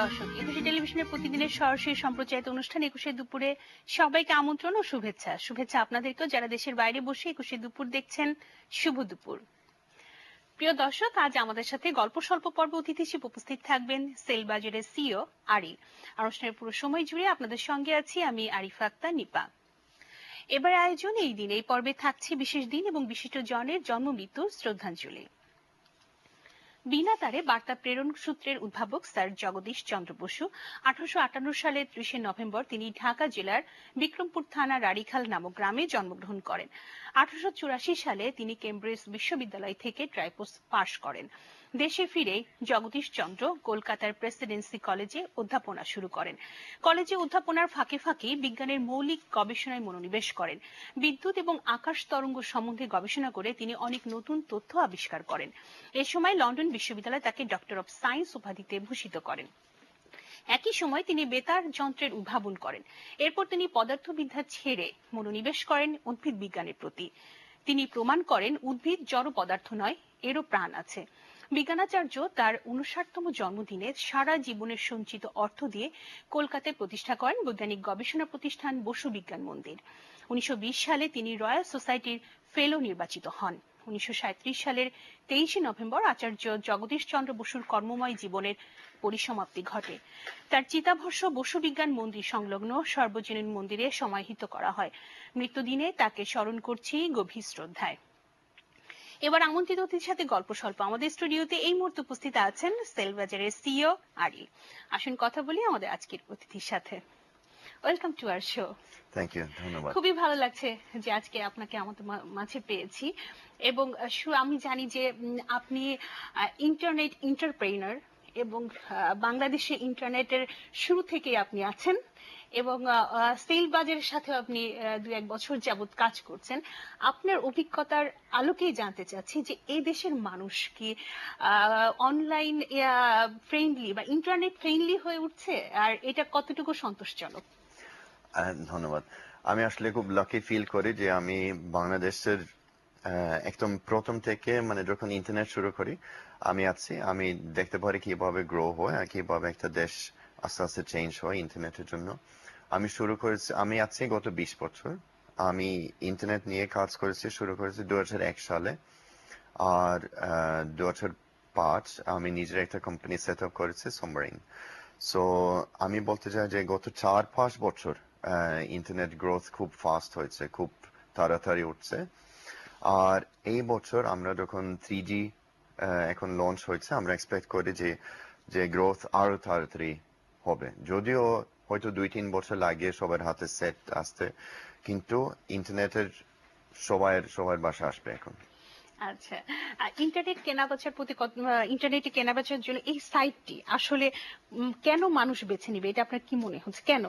দর্শক, একুশে টেলিভিশনের প্রতিদিনের সরাসরি সম্প্রচারিত অনুষ্ঠান একুশে দুপুরে সবাইকে আমন্ত্রণ ও শুভেচ্ছা। শুভেচ্ছা আপনাদেরকেও যারা দেশের বাইরে বসে একুশে দুপুর দেখছেন, শুভ দুপুর। প্রিয় দর্শক, আজ আমাদের সাথে গল্প স্বল্প পর্ব অতিথি হিসেবে উপস্থিত থাকবেন সেলবাজারের সিও আরি অনুষ্ঠানের পুরো সময় জুড়ে আপনাদের সঙ্গে আছি আমি আরিফা আক্তার নিপা। এবার আয়োজন এই দিন। এই পর্বে থাকছে বিশেষ দিন এবং বিশিষ্ট জনের জন্ম, মৃত্যুর শ্রদ্ধাঞ্জলি। বিনা তারে বার্তা প্রেরণ সূত্রের উদ্ভাবক স্যার জগদীশ চন্দ্র বসু। আঠারোশো আটান্ন সালের ত্রিশে নভেম্বর তিনি ঢাকা জেলার বিক্রমপুর থানা রাড়িখাল নামক গ্রামে জন্মগ্রহণ করেন। আঠারোশো চুরাশি সালে তিনি কেমব্রিজ বিশ্ববিদ্যালয় থেকে ট্রাইপোস পাশ করেন। দেশে ফিরে জগদীশ চন্দ্র কলকাতার প্রেসিডেন্সি কলেজে অধ্যাপনা শুরু করেন। কলেজে অধ্যাপনার ফাঁকে ফাঁকে বিজ্ঞানের মৌলিক গবেষণায় মনোনিবেশ করেন। বিদ্যুৎ এবং আকাশ তরঙ্গ সম্বন্ধে গবেষণা করে তিনি অনেক নতুন তথ্য আবিষ্কার করেন। এ সময় লন্ডন বিশ্ববিদ্যালয় তাকে ডক্টর অব সায়েন্স উপাধিতে ভূষিত করেন। একই সময় তিনি বেতার যন্ত্রের উদ্ভাবন করেন। এরপর তিনি পদার্থবিদ্যা ছেড়ে মনোনিবেশ করেন উদ্ভিদ বিজ্ঞানের প্রতি। তিনি প্রমাণ করেন উদ্ভিদ জড় পদার্থ নয়, এরও প্রাণ আছে। বিজ্ঞানাচার্য তার উনষাটতম জন্মদিনে সারা জীবনের সঞ্চিত অর্থ দিয়ে কলকাতায় প্রতিষ্ঠা করেন বৈজ্ঞানিক গবেষণা প্রতিষ্ঠান বসু বিজ্ঞান মন্দির। উনিশশো সালে তিনি রয়্যাল সোসাইটির ফেলো নির্বাচিত হন। উনিশশো সালের তেইশে নভেম্বর আচার্য জগদীশ চন্দ্র বসুর কর্মময় জীবনের পরিসমাপ্তি ঘটে। তার চিতাভস্য বসু বিজ্ঞান মন্দির সংলগ্ন সর্বজনীন মন্দিরে সমাহিত করা হয়। মৃত্যুদিনে তাকে স্মরণ করছি গভীর শ্রদ্ধায়। এবার আমন্ত্রিত অতিথির সাথে গল্প স্বল্প। আমাদের স্টুডিওতে এই মুহূর্তে উপস্থিত আছেন সেলবাজারের সিও আরি আসুন কথা বলি আমাদের আজকের অতিথির সাথে। Welcome to our show thank you ধন্যবাদ। খুবই ভালো লাগছে যে আজকে আপনাকে আমাদের মাঝে পেয়েছি। এবং আমি জানি যে আপনি ইন্টারনেট ইন্টারপ্রেনার এবং বাংলাদেশে ইন্টারনেটের শুরু থেকেই আপনি আছেন। এবং সেল বাজারের সাথে আপনি দু এক বছর যাবত কাজ করছেন। আপনার অভিজ্ঞতার আলোকেই জানতে চাচ্ছি যে এই দেশের মানুষ কি অনলাইন ফ্রেন্ডলি বা ইন্টারনেট ফ্রেন্ডলি হয়ে উঠছে? আর এটা কতটুকু সন্তোষজনক? ধন্যবাদ। আমি আসলে খুব লাকি ফিল করি যে আমি বাংলাদেশের একদম প্রথম থেকে মানে যখন ইন্টারনেট শুরু করি, আমি আছি, আমি দেখতে পারি কীভাবে গ্রো হয় আর কীভাবে একটা দেশ আস্তে আস্তে চেঞ্জ হয় ইন্টারনেটের জন্য। আমি শুরু করেছি, আমি আছি গত বিশ বছর। আমি ইন্টারনেট নিয়ে কাজ করেছি, শুরু করেছি দু সালে। আর দু পাঁচ আমি নিজের একটা কোম্পানি সেট আপ করেছি সোমরিং সো আমি বলতে চাই যে গত চার পাঁচ বছর ইন্টারনেট গ্রোথ খুব ফাস্ট হয়েছে, খুব তাড়াতাড়ি উঠছে। আর এই বছর আমরা যখন থ্রি এখন লঞ্চ হয়েছে, আমরা এক্সপেক্ট করি যে যে গ্রোথ আরও তাড়াতাড়ি হবে। যদিও হয়তো দুই তিন বছর লাগে সবার হাতে সেট আসতে কিন্তু ইন্টারনেটের সবার সবার বাসা আসবে এখন। আচ্ছা। ইন্টারনেট কেনাবেচার প্রতি ইন্টারনেটে কেনাবেচার জন্য এই সাইটটি আসলে কেন মানুষ বেছে নিবে? এটা আপনার কি মনে হচ্ছে? কেন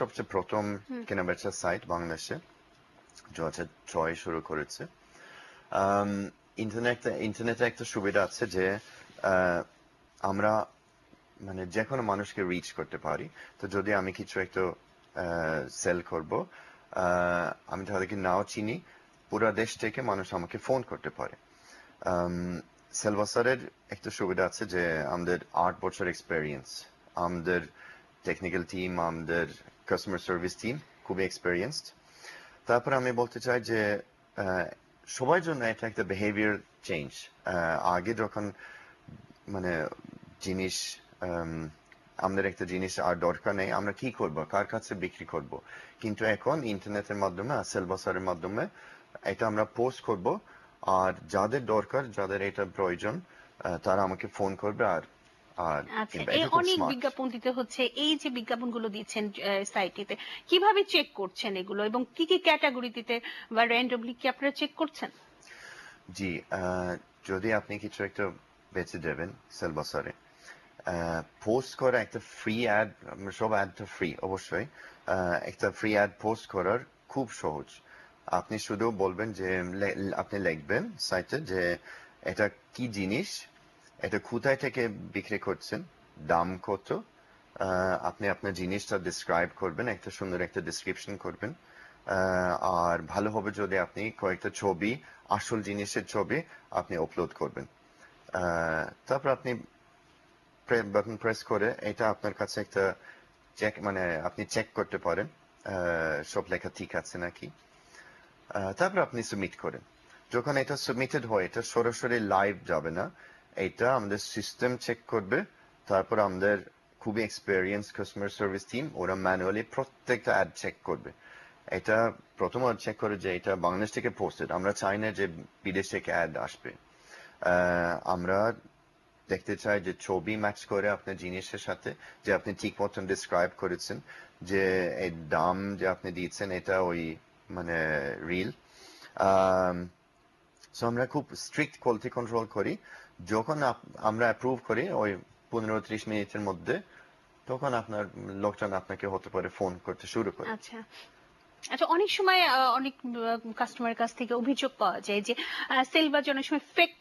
সবচেয়ে প্রথম কেনাবেচার সাইট বাংলাদেশে দু হাজার ছয় শুরু করেছে। ইন্টারনেট ইন্টারনেটে একটা সুবিধা আছে যে আহ, আমরা মানে যে কোনো মানুষকে রিচ করতে পারি। তো যদি আমি কিছু একটা সেল করব আমি তাদেরকে নাও চিনি, পুরো দেশ থেকে মানুষ আমাকে ফোন করতে পারে। সেলবাসারের একটা সুবিধা আছে যে আমাদের আট বছর এক্সপেরিয়েন্স আমাদের টেকনিক্যাল টিম আমাদের কাস্টমার সার্ভিস টিম খুবই এক্সপেরিয়েন্সড তারপরে আমি বলতে চাই যে সবার জন্য এটা একটা বিহেভিয়ার চেঞ্জ আগে যখন মানে জিনিস আম, আমাদের একটা জিনিস আর দরকার নেই আমরা কি করব? কার কাছে বিক্রি করব? কিন্তু এখন ইন্টারনেটের মাধ্যমে সেল বাসারের মাধ্যমে এটা আমরা পোস্ট করব আর যাদের দরকার যাদের এটা প্রয়োজন তারা আমাকে ফোন করবে আর আর আচ্ছা অনেক বিজ্ঞাপন দিতে হচ্ছে এই যে বিজ্ঞাপনগুলো দিচ্ছেন সাইটটিতে কীভাবে চেক করছেন এগুলো এবং কি কি ক্যাটাগরিতে বা র্যান্ডমলি কি আপনারা চেক করছেন? জি আহ, যদি আপনি কিছু একটা বেচে দেবেন সেল বাসারে পোস্ট করা একটা ফ্রি অ্যাড সব অ্যাডটা ফ্রি অবশ্যই একটা ফ্রি অ্যাড পোস্ট করার খুব সহজ আপনি শুধু বলবেন যে আপনি লিখবেন সাইটে যে এটা কি জিনিস এটা কোথায় থেকে বিক্রি করছেন দাম কত আপনি আপনার জিনিসটা ডিসক্রাইব করবেন একটা সুন্দর একটা ডিসক্রিপশন করবেন আর ভালো হবে যদি আপনি কয়েকটা ছবি আসল জিনিসের ছবি আপনি আপলোড করবেন তারপর আপনি বাটন প্রেস করে এটা আপনার কাছে একটা চেক মানে আপনি চেক করতে পারেন সব লেখা ঠিক আছে নাকি? তারপর আপনি সাবমিট করেন। যখন এটা সাবমিটেড হয়, এটা সরাসরি লাইভ যাবে না। এটা আমাদের সিস্টেম চেক করবে। তারপর আমাদের খুবই এক্সপেরিয়েন্স কাস্টমার সার্ভিস টিম ওরা ম্যানুয়ালি প্রত্যেকটা অ্যাড চেক করবে। এটা প্রথমত চেক করে যে এটা বাংলাদেশ থেকে পোস্টেড আমরা চাই না যে বিদেশ থেকে অ্যাড আসবে। আমরা দেখতে চাই যে ছবি ম্যাচ করে আপনার জিনিসের সাথে, যে আপনি ঠিক মতন ডিসক্রাইব করেছেন, যে এই দাম যে আপনি দিয়েছেন, এটা ওই মানে রিল সো আমরা খুব স্ট্রিক্ট কোয়ালিটি কন্ট্রোল করি। যখন আমরা অ্যাপ্রুভ করি ওই পনেরো ত্রিশ মিনিটের মধ্যে, তখন আপনার লোকজন আপনাকে হতে পারে ফোন করতে শুরু করে। আচ্ছা। আচ্ছা অনেক সময় অনেক কাস্টমারের কাছ থেকে অভিযোগ পাওয়া যায় যে সেল বাজে অনেক সময় ফেক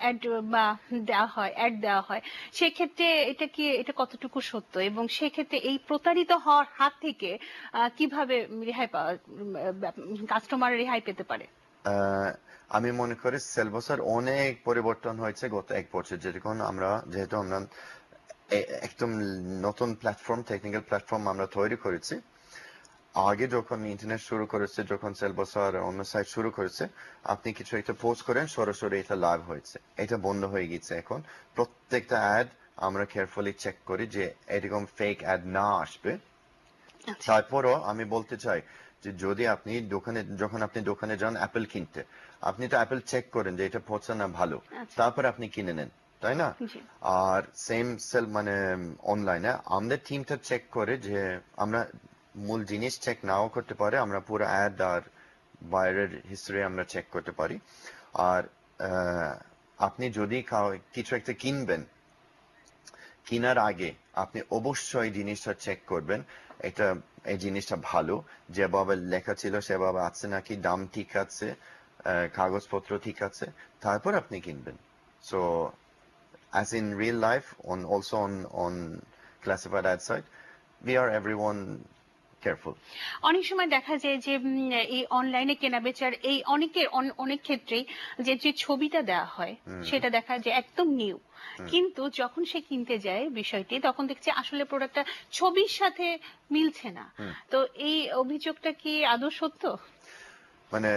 অ্যাড বা দেওয়া হয় অ্যাড দেওয়া হয়। সেক্ষেত্রে এটা কি, এটা কতটুকু সত্য? এবং সেক্ষেত্রে এই প্রতারিত হওয়ার হাত থেকে কীভাবে রেহাই পাওয়া কাস্টমার রেহাই পেতে পারে? আমি মনে করি সেলবসার অনেক পরিবর্তন হয়েছে গত এক বছর। যেরকম আমরা, যেহেতু আমরা একদম নতুন প্ল্যাটফর্ম টেকনিক্যাল প্ল্যাটফর্ম আমরা তৈরি করেছি আগে যখন ইন্টারনেট শুরু করেছে যখন সেলবসার অন্য সাইট শুরু করেছে আপনি কিছু একটা পোস্ট করেন সরাসরি এটা লাভ হয়েছে। এটা বন্ধ হয়ে গেছে এখন। প্রত্যেকটা অ্যাড আমরা কেয়ারফুলি চেক করি যে এরকম ফেক অ্যাড না আসবে। তারপরও আমি বলতে চাই যে যদি আপনি দোকানে যখন আপনি দোকানে যান অ্যাপেল কিনতে আপনি তো অ্যাপেল চেক করেন যে এটা পচা না ভালো। আচ্ছা। তারপর আপনি কিনে নেন তাই না? আর সেম সেল মানে অনলাইনে আমাদের টিমটা চেক করে যে আমরা মূল জিনিস চেক নাও করতে পারে, আমরা পুরো অ্যাড আর বাইরের হিস্ট্রি আমরা চেক করতে পারি। আর আপনি যদি কিছু একটা কিনবেন, কেনার আগে আপনি অবশ্যই জিনিসটা চেক করবেন। এটা, এই জিনিসটা ভালো। যেভাবে লেখা ছিল সেভাবে আছে নাকি, দাম ঠিক আছে কাগজপত্র ঠিক আছে, তারপর আপনি কিনবেন। So as in real life, on, also on on classified ad site, we are everyone careful. অনেক সময় দেখা যায় যে এই অনলাইনে কেনা বেচার এই অনেকের অনেক ক্ষেত্রেই যে যে ছবিটা দেওয়া হয় সেটা দেখা যায় একদম নিউ কিন্তু যখন সে কিনতে যায় বিষয়টি তখন দেখছে আসলে প্রোডাক্টটা ছবির সাথে মিলছে না। তো এই অভিযোগটা কি আদৌ সত্য? মানে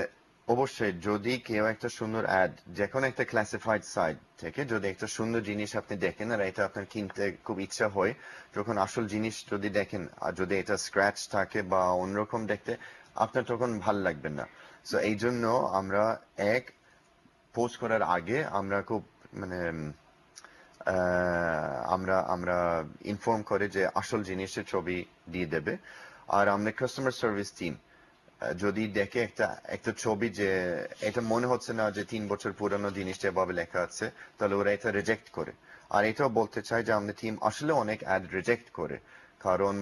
অবশ্যই, যদি কেউ একটা সুন্দর অ্যাড যে কোনো একটা ক্লাসিফাইড সাইট থেকে যদি একটা সুন্দর জিনিস আপনি দেখেন আর এটা আপনার কিনতে খুব ইচ্ছা হয়, যখন আসল জিনিস যদি দেখেন, আর যদি এটা স্ক্র্যাচ থাকে বা অন্যরকম দেখতে, আপনার তখন ভালো লাগবে না। তো এই জন্য আমরা এক পোস্ট করার আগে আমরা খুব মানে আমরা আমরা ইনফর্ম করে যে আসল জিনিসের ছবি দিয়ে দেবে। আর আমাদের কাস্টমার সার্ভিস টিম যদি দেখে একটা একটা ছবি যে এটা মনে হচ্ছে না যে তিন বছর পুরানো জিনিসটা এভাবে লেখা আছে তাহলে ওরা এটা রিজেক্ট করে। আর এটাও বলতে চাই যে আমাদের টিম আসলে অনেক অ্যাড রিজেক্ট করে। কারণ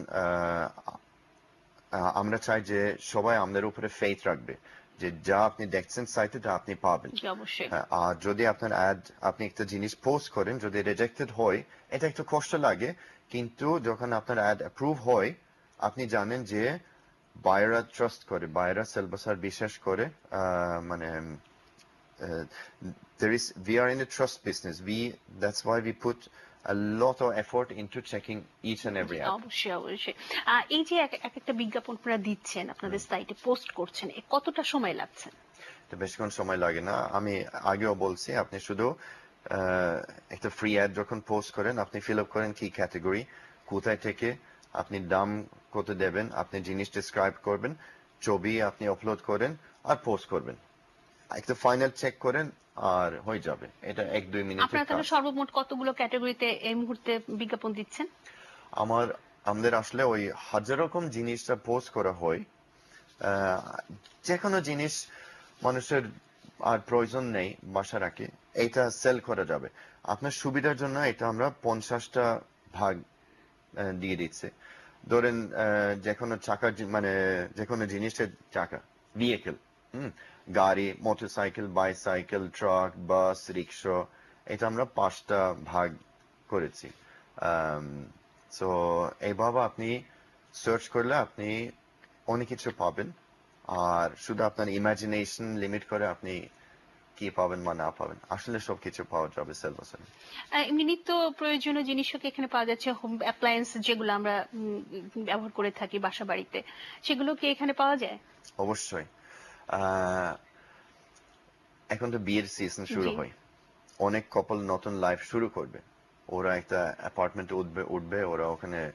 আমরা চাই যে সবাই আমাদের উপরে ফেথ রাখবে যে যা আপনি দেখছেন সাইটে তা আপনি পাবেন। হ্যাঁ, আর যদি আপনার অ্যাড আপনি একটা জিনিস পোস্ট করেন যদি রিজেক্টেড হয় এটা একটু কষ্ট লাগে। কিন্তু যখন আপনার অ্যাড অ্যাপ্রুভ হয় আপনি জানেন যে বায়রা ট্রাস্ট করে বায়রা সেলবাসার বিশ্বাস করে মানে there is we are in a trust business. We that's why we put a lot of effort into checking each and every ad অবশ্যই অবশ্যই। আহ, এই যে এক এক একটা বিজ্ঞাপন আপনারা দিচ্ছেন আপনাদের সাইটে পোস্ট করছেন কতটা সময় লাগছে? এটা বেশিক্ষণ সময় লাগে না। আমি আগেও বলছি আপনি শুধু একটা ফ্রি অ্যাড যখন পোস্ট করেন আপনি ফিল আপ করেন কি ক্যাটাগরি কোথায় থেকে আপনি দাম কত দেবেন আপনি জিনিস ডিসক্রাইব করবেন ছবি আপনি আপলোড করেন আর পোস্ট করবেন। একটা ফাইনাল চেক করেন আর হয়ে যাবে। এটা এক দুই মিনিটের আপনারা তাহলে সর্বমোট কতগুলো ক্যাটাগরিতে এই মুহূর্তে বিজ্ঞাপন দিচ্ছেন? আমার আমাদের আসলে ওই হাজার রকম জিনিসটা পোস্ট করা হয়। যে কোনো জিনিস মানুষের আর প্রয়োজন নেই বাসা রাখে এটা সেল করা যাবে। আপনার সুবিধার জন্য এটা আমরা পঞ্চাশটা ভাগ দিয়ে দিচ্ছি। ধরেন যে কোনো চাকার মানে যে কোনো জিনিসের চাকা ভেহিকেল হুম, গাড়ি motorcycle bicycle truck bus rickshaw এটা আমরা পাঁচটা ভাগ করেছি। সো এইভাবে আপনি সার্চ করলে আপনি অনেক কিছু পাবেন। আর শুধু আপনার ইমাজিনেশন লিমিট করে আপনি কি পাবেন বা না পাবেন আসলে সবকিছু পাওয়া যাবে আহ, এমনি নিত্য প্রয়োজনীয় জিনিসও কি এখানে পাওয়া যাচ্ছে হোম অ্যাপ্লায়েন্স যেগুলো আমরা ব্যবহার করে থাকি বাসা বাড়িতে সেগুলো কি এখানে পাওয়া যায়? অবশ্যই। এখন তো বিয়ের সিজন শুরু হয়। অনেক কপল নতুন লাইফ শুরু করবে। ওরা একটা অ্যাপার্টমেন্টে উঠবে উঠবে ওরা ওখানে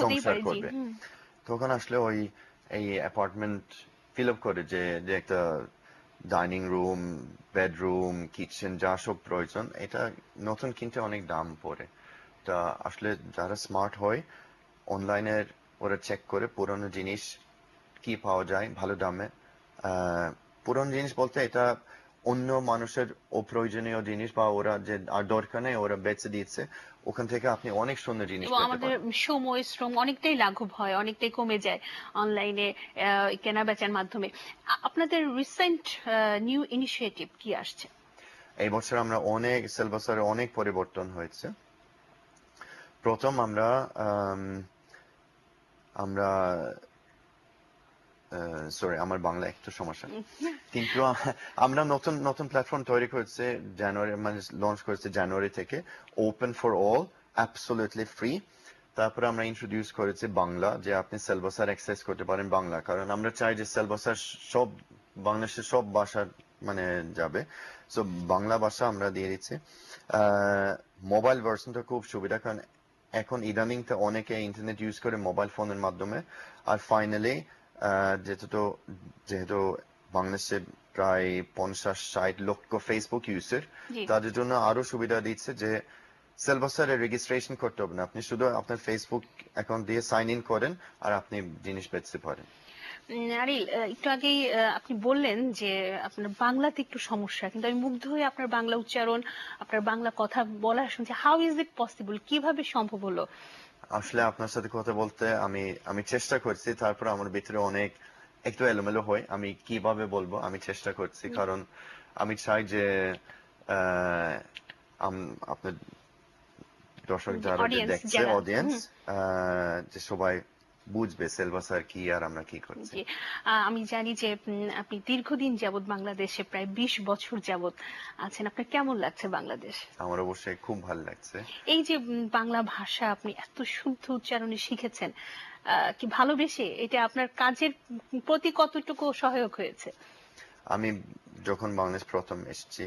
সংসার করবে। তখন আসলে ওই এই অ্যাপার্টমেন্ট ফিল আপ করে যে যে একটা ডাইনিং রুম বেডরুম কিচেন যা সব প্রয়োজন, এটা নতুন কিনতে অনেক দাম পড়ে। তা আসলে যারা স্মার্ট হয় অনলাইনের ওরা চেক করে পুরনো জিনিস কি পাওয়া যায়, ভালো দামে। পুরনো জিনিস বলতে এটা অন্য মানুষের অপ্রয়োজনীয় জিনিস বা ওরা যে, আর দরকার নেই, ওরা বেচে দিচ্ছে ওখান থেকে আপনি অনেক সুন্দর জিনিস এবং আমাদের সময় শ্রম অনেকটাই লাঘব হয় অনেকটাই কমে যায় অনলাইনে কেনা বেচার মাধ্যমে। আপনাদের রিসেন্ট নিউ ইনিশিয়েটিভ কি আসছে? এই বছর আমরা অনেক সিলেবাসের অনেক পরিবর্তন হয়েছে। প্রথম আমরা আম, আমরা সরি আমার বাংলা একটু সমস্যা। কিন্তু আমরা নতুন নতুন প্ল্যাটফর্ম তৈরি করেছে জানুয়ারি মানে লঞ্চ করেছে জানুয়ারি থেকে। Open for all absolutely free তারপরে আমরা ইন্ট্রোডিউস করেছি বাংলা যে আপনি সেলবাসার অ্যাক্সেস করতে পারেন বাংলা। কারণ আমরা চাই যে সেলবাসার সব বাংলাদেশের সব ভাষা মানে যাবে। সো বাংলা ভাষা আমরা দিয়ে দিচ্ছি। মোবাইল ভার্সনটা খুব সুবিধা কারণ এখন ইদানিং তো অনেকে ইন্টারনেট ইউজ করে মোবাইল ফোনের মাধ্যমে। আর ফাইনালি যেহেতু যেহেতু বাংলাদেশে প্রায় পঞ্চাশ ষাট লক্ষ ফেসবুক ইউজার তাদের জন্য আরও সুবিধা দিচ্ছে যে সেলবাসারে রেজিস্ট্রেশন করতে হবে না। আপনি শুধু আপনার ফেসবুক অ্যাকাউন্ট দিয়ে সাইন ইন করেন আর আপনি জিনিস বেচতে পারেন আরিল একটু আগেই আপনি বললেন যে আপনার বাংলাতে একটু সমস্যা কিন্তু আমি মুগ্ধ হয়ে আপনার বাংলা উচ্চারণ আপনার বাংলা কথা বলা শুনছি হাউ ইজ ইট পসিবল কীভাবে সম্ভব হলো? আসলে আপনার সাথে কথা বলতে আমি আমি চেষ্টা করছি তারপর আমার ভিতরে অনেক একটু এলোমেলো হয় আমি কীভাবে বলব আমি চেষ্টা করছি কারণ আমি চাই যে আহ, আপনার দর্শক যারা দেখছে অডিয়েন্স যে সবাই বুঝবে সেলবাসার কি আর আমরা কি করছি? আমি জানি যে আপনি দীর্ঘদিন যাবত বাংলাদেশে প্রায় বিশ বছর যাবত আছেন। আপনার কেমন লাগছে বাংলাদেশ? আমার অবশ্যই খুব ভালো লাগছে। এই যে বাংলা ভাষা আপনি এত শুদ্ধ উচ্চারণে শিখেছেন কি ভালোবেসে? এটা আপনার কাজের প্রতি কতটুকু সহায়ক হয়েছে? আমি যখন বাংলাদেশ প্রথম এসেছি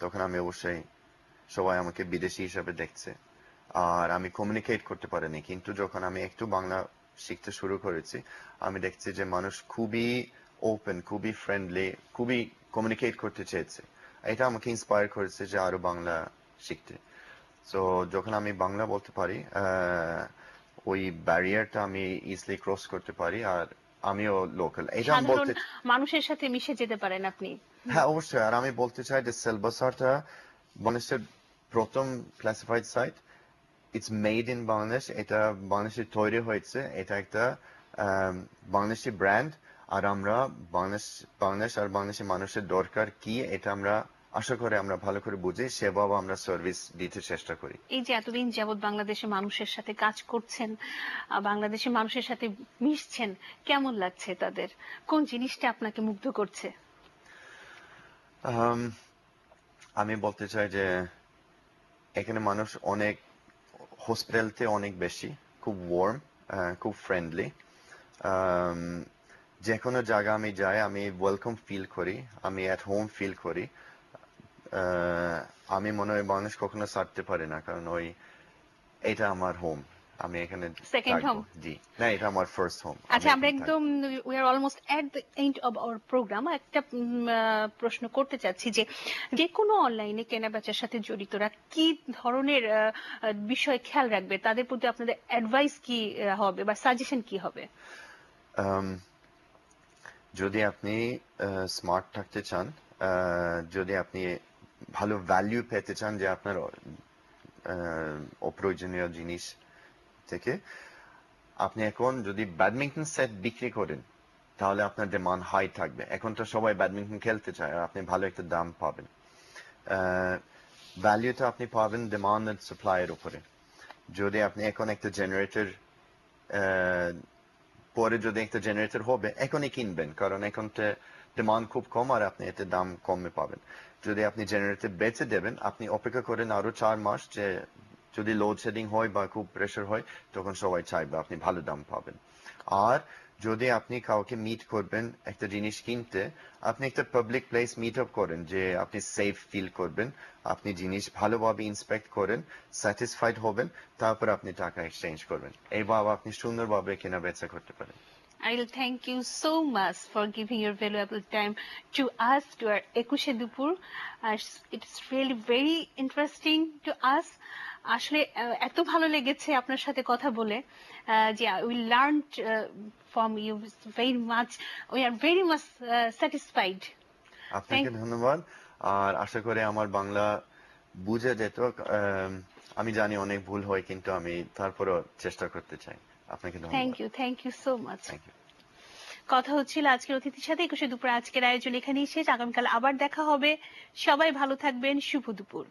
তখন আমি অবশ্যই সবাই আমাকে বিদেশি হিসাবে দেখছে। আর আমি কমিউনিকেট করতে পারিনি। কিন্তু যখন আমি একটু বাংলা শিখতে শুরু করেছি আমি দেখছি যে মানুষ খুবই ওপেন খুবই ফ্রেন্ডলি খুবই কমিউনিকেট করতে চেয়েছে। এটা আমাকে ইন্সপায়ার করেছে যে আরও বাংলা শিখতে। তো যখন আমি বাংলা বলতে পারি ওই ব্যারিয়ারটা আমি ইজিলি ক্রস করতে পারি আর আমিও লোকাল এটা বলতে মানুষের সাথে মিশে যেতে পারেন আপনি। হ্যাঁ অবশ্যই। আর আমি বলতে চাই যে সেলবাসারটা বাংলাদেশের প্রথম classified site it's made in Bangladesh এটা বাংলাদেশে তৈরি হয়েছে। এটা একটা বাংলাদেশি ব্র্যান্ড আর আমরা বাংলাদেশ বাংলাদেশ আর বাংলাদেশি মানুষের দরকার কি এটা আমরা আশা করি আমরা ভালো করে বুঝি সেভাবে আমরা সার্ভিস দিতে চেষ্টা করি। এই যে এতদিন যাবৎ বাংলাদেশের মানুষের সাথে কাজ করছেন বাংলাদেশের মানুষের সাথে মিশছেন কেমন লাগছে তাদের? কোন জিনিসটা আপনাকে মুগ্ধ করছে? আমি বলতে চাই যে এখানে মানুষ অনেক হসপিটালতে অনেক বেশি, খুব ওয়ার্ম খুব ফ্রেন্ডলি যে কোনো জায়গা আমি যাই, আমি ওয়েলকাম ফিল করি, আমি অ্যাট হোম ফিল করি। আমি মনে হয় মানুষ কখনো ছাড়তে পারে না, কারণ ওই, এটা আমার হোম আমি এখানে থাকব। home? জি। না এটা আমার ফার্স্ট হোম আচ্ছা আমরা একদম we are almost at the end of our program একটা প্রশ্ন করতে চাচ্ছি যে যে কোনো অনলাইনে কেনা বেচার সাথে জড়িতরা কি ধরনের বিষয় খেয়াল রাখবে? তাদের প্রতি আপনাদের অ্যাডভাইস কি হবে বা সাজেশন কি হবে? যদি আপনি স্মার্ট থাকতে চান যদি আপনি ভালো ভ্যালু পেতে চান যে আপনার অপ্রয়োজনীয় জিনিস থেকে, আপনি এখন যদি ব্যাডমিন্টন সেট বিক্রি করেন, তাহলে আপনার ডিমান্ড হাই থাকবে। এখন তো সবাই ব্যাডমিন্টন খেলতে চায়, আর আপনি ভালো একটা দাম পাবেন। ভ্যালুটা আপনি পাবেন ডিমান্ড এন্ড সাপ্লাইয়ের উপরে। যদি আপনি এখন একটা জেনারেটর পরে যদি একটা জেনারেটর হবে, এখনই কিনবেন, কারণ এখন তো ডিমান্ড খুব কম আর আপনি এতে দাম কমে পাবেন। যদি আপনি জেনারেটর বেচে দেবেন, আপনি অপেক্ষা করেন আরও চার মাস যে যদি লোডশেডিং হয় বা খুব প্রেশার হয় তখন সবাই চাইবে আপনি ভালো দাম পাবেন আর যদি আপনি কাউকে মিট করবেন একটা জিনিস কিনতে আপনি একটা পাবলিক প্লেস মিট আপ করেন যে আপনি সেফ ফিল করবেন আপনি জিনিস ভালোভাবে ইন্সপেক্ট করেন স্যাটিসফাইড হবেন তারপর আপনি টাকা এক্সচেঞ্জ করবেন এইভাবে আপনি সুন্দরভাবে কেনা বেচা করতে পারেন I'll thank you so much for giving your valuable time to us, to our Ekushe Dupur. Uh, it's really very interesting to us. আসলে এত ভালো লেগেছে আপনার সাথে কথা বলে যে we learn from you very much we are very much satisfied আপনাকে ধন্যবাদ। আর আশা করি আমার বাংলা বুঝে যেত আমি জানি অনেক ভুল হয় কিন্তু আমি তারপরও চেষ্টা করতে চাই। আপনাকে thank you thank you so much thank you কথা হচ্ছিল আজকের অতিথির সাথে একুশে দুপুর আজকের আয়োজন এখানেই শেষ। আগামীকাল আবার দেখা হবে। সবাই ভালো থাকবেন শুভ দুপুর।